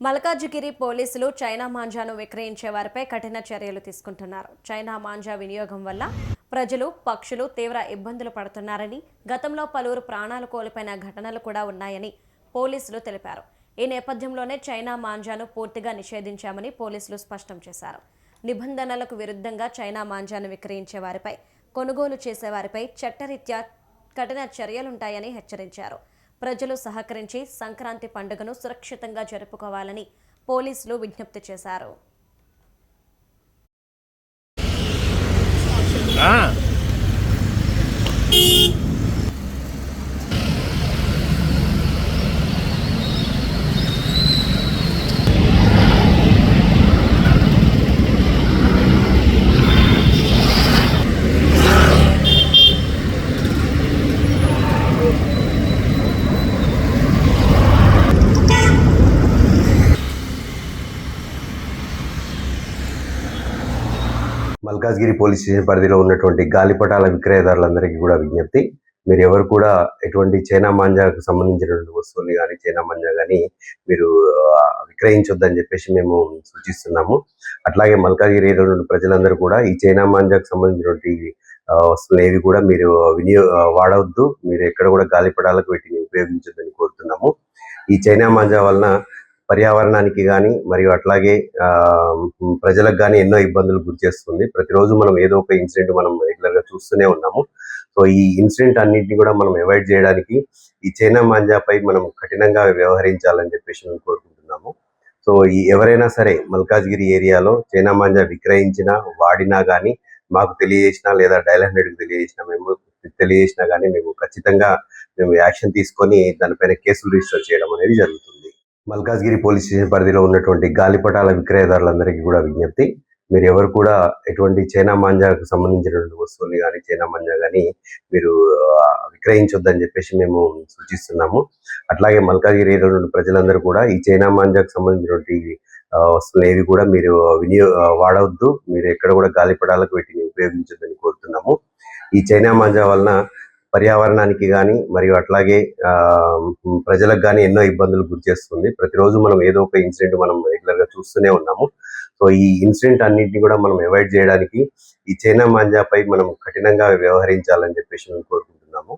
మల్కాజిగిరి పోలీసులు చైనా మాంజాను విక్రయించే వారిపై కఠిన చర్యలు తీసుకుంటున్నారు. చైనా మాంజా వినియోగం వల్ల ప్రజలు పక్షులు తీవ్ర ఇబ్బందులు పడుతున్నారని గతంలో పలువురు ప్రాణాలు కోల్పోయిన ఘటనలు కూడా ఉన్నాయని పోలీసులు తెలిపారు. ఈ నేపథ్యంలోనే చైనా మాంజాను పూర్తిగా నిషేధించామని పోలీసులు స్పష్టం చేశారు. నిబంధనలకు విరుద్ధంగా చైనా మాంజాను విక్రయించే వారిపై కొనుగోలు చేసే వారిపై చట్టరీత్యా కఠిన చర్యలుంటాయని హెచ్చరించారు. ప్రజలు సహకరించి సంక్రాంతి పండుగను సురక్షితంగా జరుపుకోవాలని పోలీసులు విజ్ఞప్తి చేశారు. మల్కాజ్గిరి పోలీస్ స్టేషన్ పరిధిలో ఉన్నటువంటి గాలిపటాల విక్రయదారులందరికీ కూడా విజ్ఞప్తి. మీరు ఎవరు కూడా ఎటువంటి చైనా మాంజాకు సంబంధించినటువంటి వస్తువులు కానీ చైనా మాంజా కానీ మీరు విక్రయించొద్దని చెప్పేసి మేము సూచిస్తున్నాము. అట్లాగే మల్కాజ్గిరి ప్రజలందరూ కూడా ఈ చైనా మాంజాకు సంబంధించినటువంటి వస్తువులు ఏవి కూడా మీరు వినియో వాడవద్దు. మీరు ఎక్కడ కూడా గాలిపటాలకు వీటిని ఉపయోగించొద్దని కోరుతున్నాము. ఈ చైనా మాంజా వలన పర్యావరణానికి కానీ మరియు అట్లాగే ఆ, ప్రజలకు కానీ ఎన్నో ఇబ్బందులు గురి చేస్తుంది. ప్రతిరోజు మనం ఏదో ఒక ఇన్సిడెంట్ మనం రెగ్యులర్గా చూస్తూనే ఉన్నాము. సో ఈ ఇన్సిడెంట్ అన్నింటినీ కూడా మనం అవాయిడ్ చేయడానికి ఈ చైనా మాంజాపై మనం కఠినంగా వ్యవహరించాలని చెప్పేసి మేము కోరుకుంటున్నాము. సో ఈ ఎవరైనా సరే మల్కాజ్గిరి ఏరియాలో చైనా మాంజా విక్రయించినా వాడినా కానీ మాకు తెలియజేసినా లేదా డైల్ హండ్రెడ్కి తెలియజేసినా మేము తెలియజేసినా కానీ మేము ఖచ్చితంగా మేము యాక్షన్ తీసుకొని దానిపైన కేసులు రిజిస్టర్ చేయడం అనేది జరుగుతుంది. మల్కాజ్గిరి పోలీస్ స్టేషన్ పరిధిలో ఉన్నటువంటి గాలిపటాల విక్రయదారులందరికీ కూడా విజ్ఞప్తి. మీరు ఎవరు కూడా ఎటువంటి చైనా మాంజాకు సంబంధించినటువంటి వస్తువులు కానీ చైనా మాంజా కానీ మీరు విక్రయించొద్దని చెప్పేసి మేము సూచిస్తున్నాము. అట్లాగే మల్కాజ్గిరి ఏరియాలో ప్రజలందరూ కూడా ఈ చైనా మాంజాకు సంబంధించినటువంటి వస్తువులు ఏవి కూడా మీరు వినియో వాడవద్దు. మీరు ఎక్కడ కూడా గాలిపటాలకు వీటిని ఉపయోగించొద్దని కోరుతున్నాము. ఈ చైనా మాంజా వలన పర్యావరణానికి కానీ మరియు అట్లాగే ఆ, ప్రజలకు కానీ ఎన్నో ఇబ్బందులు గురి చేస్తుంది. ప్రతిరోజు మనం ఏదో ఒక ఇన్సిడెంట్ మనం రెగ్యులర్గా చూస్తూనే ఉన్నాము. సో ఈ ఇన్సిడెంట్ అన్నింటినీ కూడా మనం అవాయిడ్ చేయడానికి ఈ చైనా మాంజాపై మనం కఠినంగా వ్యవహరించాలని చెప్పేసి మేము కోరుకుంటున్నాము.